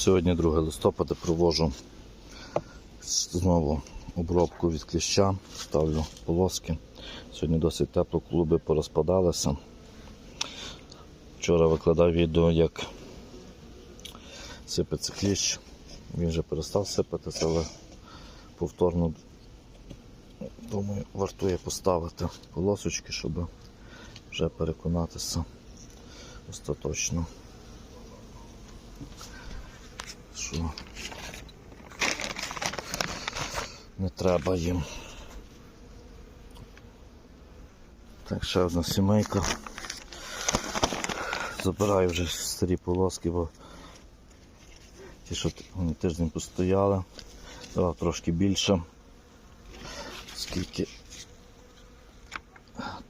Сьогодні 2 листопада провожу знову обробку від кліща, ставлю полоски. Сьогодні досить тепло, клуби порозпадалися. Вчора викладав відео, як сипеться кліщ. Він вже перестав сипатися, але повторно думаю, вартує поставити полосочки, щоб вже переконатися остаточно. Що не треба їм. Так, ще одна сімейка. Забираю вже старі полоски, бо ті, що вони тиждень постояли, давав трошки більше. Скільки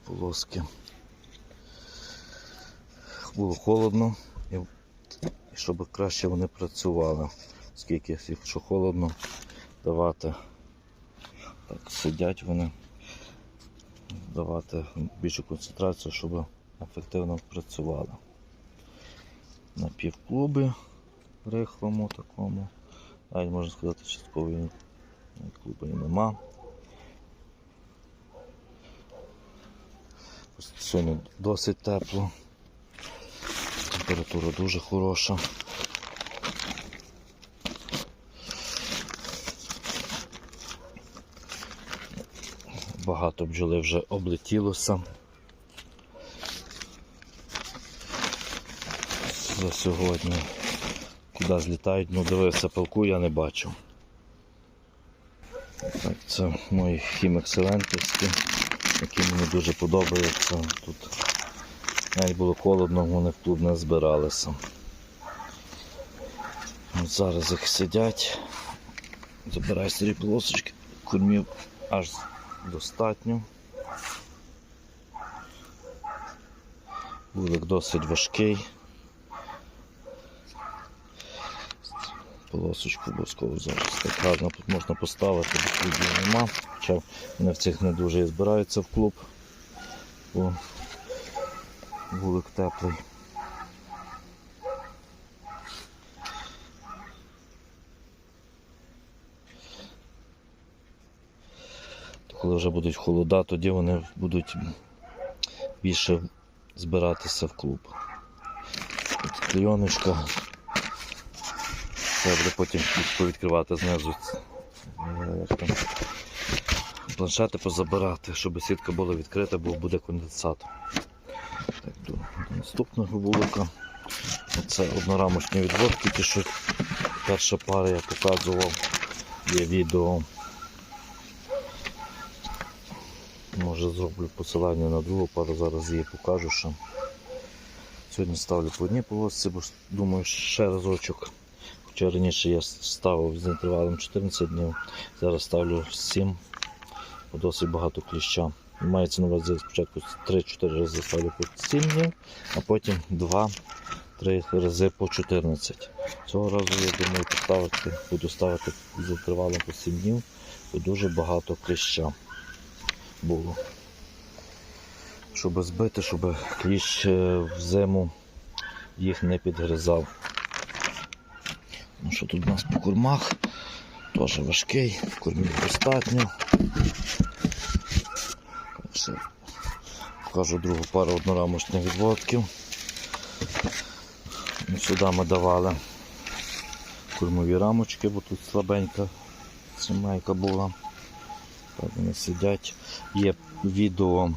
полоски. Було холодно і щоб краще вони працювали. Скільки, якщо холодно, давати так, сидять вони, давати більшу концентрацію, щоб ефективно працювали. На півклуби рихлому такому. Навіть можна сказати, часткової клуби нема. Сьогодні досить тепло. Температура дуже хороша. Багато бджоли вже облетілося. За сьогодні. Куди злітають, ну дивився пилку, я не бачу. Так, це мої хімексилентівські, які мені дуже подобаються. Тут навіть було холодно, вони клуб не збиралися. От зараз їх сидять. Забираю старі полосочки, кормів аж достатньо. Вулик досить важкий. Полосочку обов'язково зараз так гарно тут можна поставити, бо клубів нема. Хоча вони в цих не дуже і збираються в клуб, бо вулик теплий. Коли вже будуть холода, тоді вони будуть більше збиратися в клуб. Тут клейоночка. Це буде потім відкривати знизу. е, Планшети позабирати, щоб сітка була відкрита, бо буде конденсат. Так, до, наступного вулика. Це однорамочні відводки, ті, що перша пара я показував, є відео. Може зроблю посилання на другу пару, зараз її покажу ще. Сьогодні ставлю по одній полосці, бо думаю ще разочок. Хоча раніше я ставив з інтервалом 14 днів, зараз ставлю 7, бо досить багато кліща. Мається на увазі спочатку 3-4 рази ставлю по 7 днів, а потім 2-3 рази по 14. Цього разу я думаю поставити, буду ставити з інтервалом по 7 днів, бо дуже багато кліща було. Щоб збити, щоб кліщ е, в зиму їх не підгризав. Ну що тут у нас по кормах? Теж важкий, кормів достатньо. Все. Покажу другу пару однорамочних відводків. Ну, Сюди ми давали кормові рамочки, бо тут слабенька сімейка була. Так вони сидять. Є відео,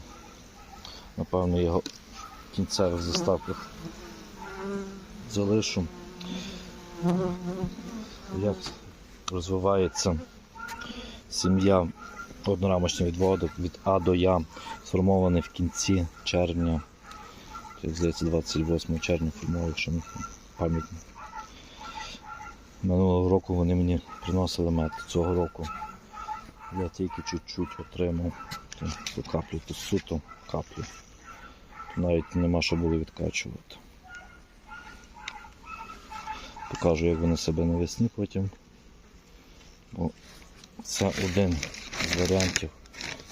напевно, його в кінцевих заставках залишу. Як розвивається сім'я однорамочний відводок від А до Я, сформований в кінці червня, здається, 28 червня формував, якщо не пам'ять. Минулого року вони мені приносили мед. Цього року я тільки чуть-чуть отримав ту каплю, ту суто каплю. Навіть нема що було відкачувати. Покажу, як вони себе навесні потім. Це один з варіантів,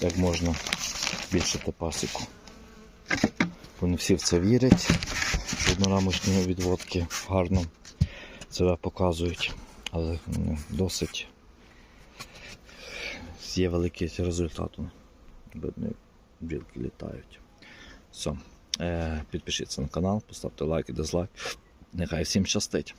як можна збільшити пасіку. Вони всі в це вірять, однорамочні відводки гарно себе показують, але ну, досить є великий результат. Видно, як бджілки літають. Все. Е, підпишіться на канал, поставте лайк і дизлайк. Нехай всім щастить.